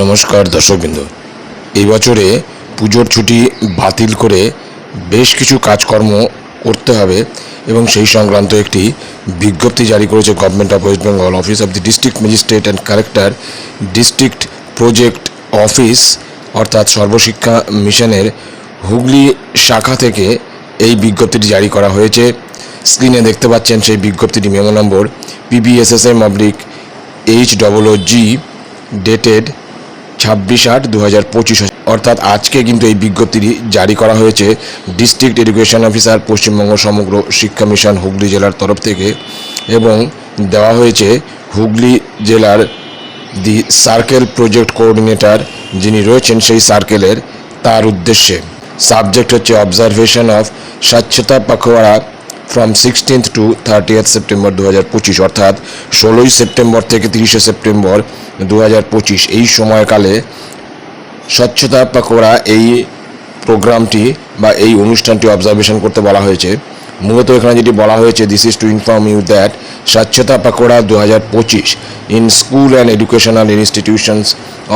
নমস্কার দর্শকবৃন্দ। এই বছরে পুজোর ছুটি বাতিল করে বেশ কিছু কাজকর্ম করতে হবে এবং সেই সংক্রান্ত একটি বিজ্ঞপ্তি জারি করেছে government of West Bengal office of the district magistrate and collector district project office অর্থাৎ সর্বশিক্ষা মিশনের হুগলি শাখা থেকে এই বিজ্ঞপ্তিটি জারি করা হয়েছে। স্ক্রিনে দেখতে পাচ্ছেন সেই বিজ্ঞপ্তিটি memo number PBSSM oblique H double O G dated ছাব্বিশ আট দু হাজার পঁচিশ অর্থাৎ আজকে কিন্তু এই বিজ্ঞপ্তিটি জারি করা হয়েছে। ডিস্ট্রিক্ট এডুকেশন অফিসার পশ্চিমবঙ্গ সমগ্র শিক্ষা মিশন হুগলি জেলার তরফ থেকে এবং দেওয়া হয়েছে হুগলি জেলার দি সার্কেল প্রজেক্ট কোঅর্ডিনেটর যিনি রয়েছেন সেই সার্কেলের তার উদ্দেশ্যে। সাবজেক্ট হচ্ছে observation of Swachhta Pakhwada from sixteenth to thirtieth September দু পঁচিশ, অর্থাৎ ষোলোই সেপ্টেম্বর থেকে তিরিশে সেপ্টেম্বর দু হাজার পঁচিশ। এই সময়কালে স্বচ্ছতা পাকোড়া এই প্রোগ্রামটি বা এই অনুষ্ঠানটি অবজারভেশন করতে বলা হয়েছে। মূলত এখানে যেটি বলা হয়েছে this is to inform you that Swachhta Pakhwada দু হাজার পঁচিশ in school and educational institutions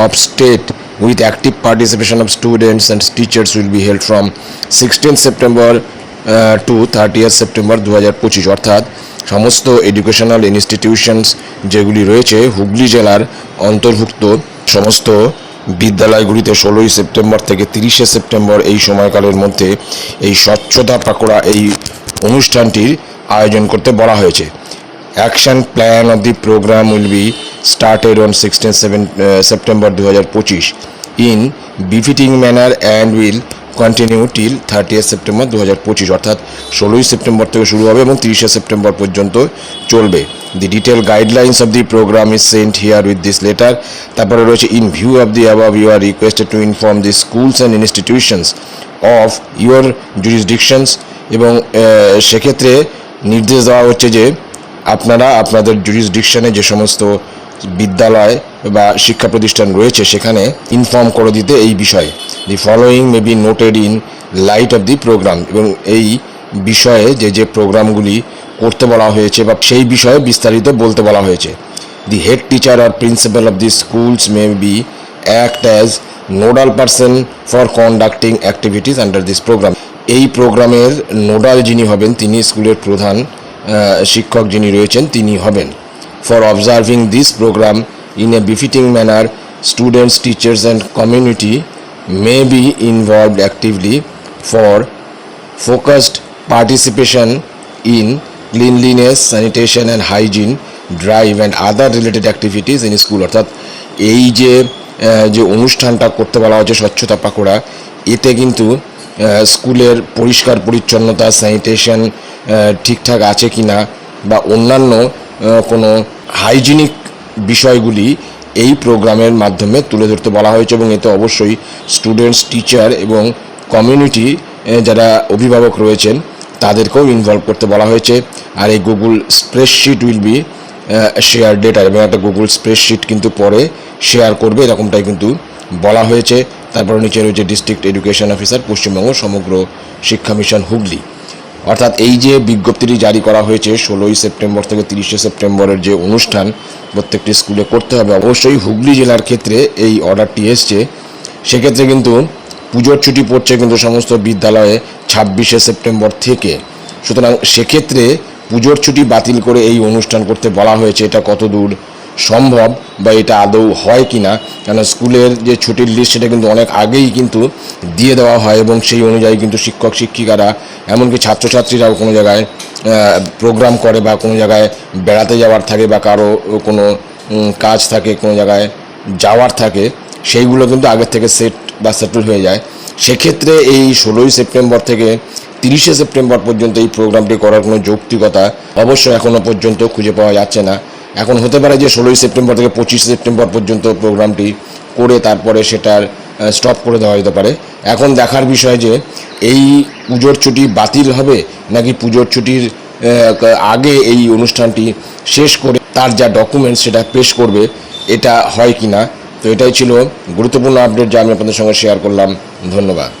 of state with active participation of students and teachers will be held from sixteen September to thirtieth September দু হাজার পঁচিশ, অর্থাৎ সমস্ত educational institutions যেগুলি রয়েছে হুগলি জেলার অন্তর্ভুক্ত সমস্ত বিদ্যালয়গুলিতে ষোলোই সেপ্টেম্বর থেকে তিরিশে সেপ্টেম্বর এই সময়কালের মধ্যে এই স্বচ্ছতা পাকোড়া এই অনুষ্ঠানটির আয়োজন করতে বলা হয়েছে। Action plan of the program will be started on sixteen seven September দু হাজার পঁচিশ in befitting manner and will continue till thirtieth September দু হাজার পঁচিশ, অর্থাৎ ষোলোই সেপ্টেম্বর থেকে শুরু হবে এবং তিরিশে সেপ্টেম্বর পর্যন্ত চলবে। The detail guidelines of the program is sent here with this letter তারপরে রয়েছে in view of the above you are requested to inform the schools and institutions of your jurisdictions এবং সেক্ষেত্রে নির্দেশ দেওয়া হচ্ছে যে আপনারা আপনাদের জুরিসডিকশনে যে সমস্ত বিদ্যালয় বা শিক্ষা প্রতিষ্ঠান রয়েছে, সেখানে ইনফর্ম করে দিতে এই বিষয়ে। The following may be noted in light of the program এবং এই বিষয়ে যে যে প্রোগ্রামগুলি করতে বলা হয়েছে বা সেই বিষয়ে বিস্তারিত বলতে বলা হয়েছে। The head teacher or principal of the schools may be act as nodal person for conducting activities under this program এই প্রোগ্রামের নোডাল যিনি হবেন, তিনি স্কুলের প্রধান শিক্ষক যিনি রয়েছেন, তিনি হবেন। For observing this program in a befitting manner students teachers and community may be involved actively for focused participation in cleanliness sanitation and hygiene drive and other related activities in school অর্থাৎ এই যে যে অনুষ্ঠানটা করতে বলা হচ্ছে স্বচ্ছতা পাকোড়া এতে কিন্তু স্কুলের পরিষ্কার পরিচ্ছন্নতা স্যানিটেশন ঠিকঠাক আছে কি না বা অন্যান্য কোনো হাইজিনিক বিষয়গুলি এই প্রোগ্রামের মাধ্যমে তুলে ধরতে বলা হয়েছে এবং এতে অবশ্যই স্টুডেন্টস টিচার এবং কমিউনিটি যারা অভিভাবক রয়েছেন, তাদেরকেও ইনভলভ করতে বলা হয়েছে। আর এই Google spreadsheet will be share data এবং একটা গুগল স্প্রেডশিট কিন্তু পরে শেয়ার করবে, এরকমটাই কিন্তু বলা হয়েছে। তারপরে নিচে রয়েছে ডিস্ট্রিক্ট এডুকেশন অফিসার পশ্চিমবঙ্গ সমগ্র শিক্ষা মিশন হুগলি। অর্থাৎ এই যে বিজ্ঞপ্তিটি জারি করা হয়েছে ষোলোই সেপ্টেম্বর থেকে তিরিশে সেপ্টেম্বরের যে অনুষ্ঠান প্রত্যেকটি স্কুলে করতে হবে, অবশ্যই হুগলি জেলার ক্ষেত্রে এই অর্ডারটি এসছে। সেক্ষেত্রে কিন্তু পুজোর ছুটি পড়ছে কিন্তু সমস্ত বিদ্যালয়ে ছাব্বিশে সেপ্টেম্বর থেকে। সুতরাং সেক্ষেত্রে পুজোর ছুটি বাতিল করে এই অনুষ্ঠান করতে বলা হয়েছে, এটা কত দূর সম্ভব বা এটা আদৌ হয় কি না কেন স্কুলের যে ছুটির লিস্ট সেটা কিন্তু অনেক আগেই কিন্তু দিয়ে দেওয়া হয় এবং সেই অনুযায়ী কিন্তু শিক্ষক, শিক্ষিকারা, এমনকি ছাত্রছাত্রীরাও কোনো জায়গায় প্রোগ্রাম করে বা কোনো জায়গায় বেড়াতে যাওয়ার থাকে বা কারও কোনো কাজ থাকে, কোনো জায়গায় যাওয়ার থাকে, সেইগুলো কিন্তু আগের থেকে সেট বা সেটেল হয়ে যায়। সেক্ষেত্রে এই ষোলোই সেপ্টেম্বর থেকে তিরিশে সেপ্টেম্বর পর্যন্ত এই প্রোগ্রামটি করার কোনো যৌক্তিকতা অবশ্য এখনও পর্যন্ত খুঁজে পাওয়া যাচ্ছে না। এখন হতে পারে যে ষোলোই সেপ্টেম্বর থেকে পঁচিশে সেপ্টেম্বর পর্যন্ত প্রোগ্রামটি করে তারপরে সেটার স্টপ করে দেওয়া যেতে পারে। এখন দেখার বিষয় যে এই পুজোর ছুটি বাতিল হবে নাকি পুজোর ছুটির আগে এই অনুষ্ঠানটি শেষ করে তার যা ডকুমেন্টস সেটা পেশ করবে, এটা হয় কি না তো এটাই ছিল গুরুত্বপূর্ণ আপডেট যা আমি আপনাদের সঙ্গে শেয়ার করলাম। ধন্যবাদ।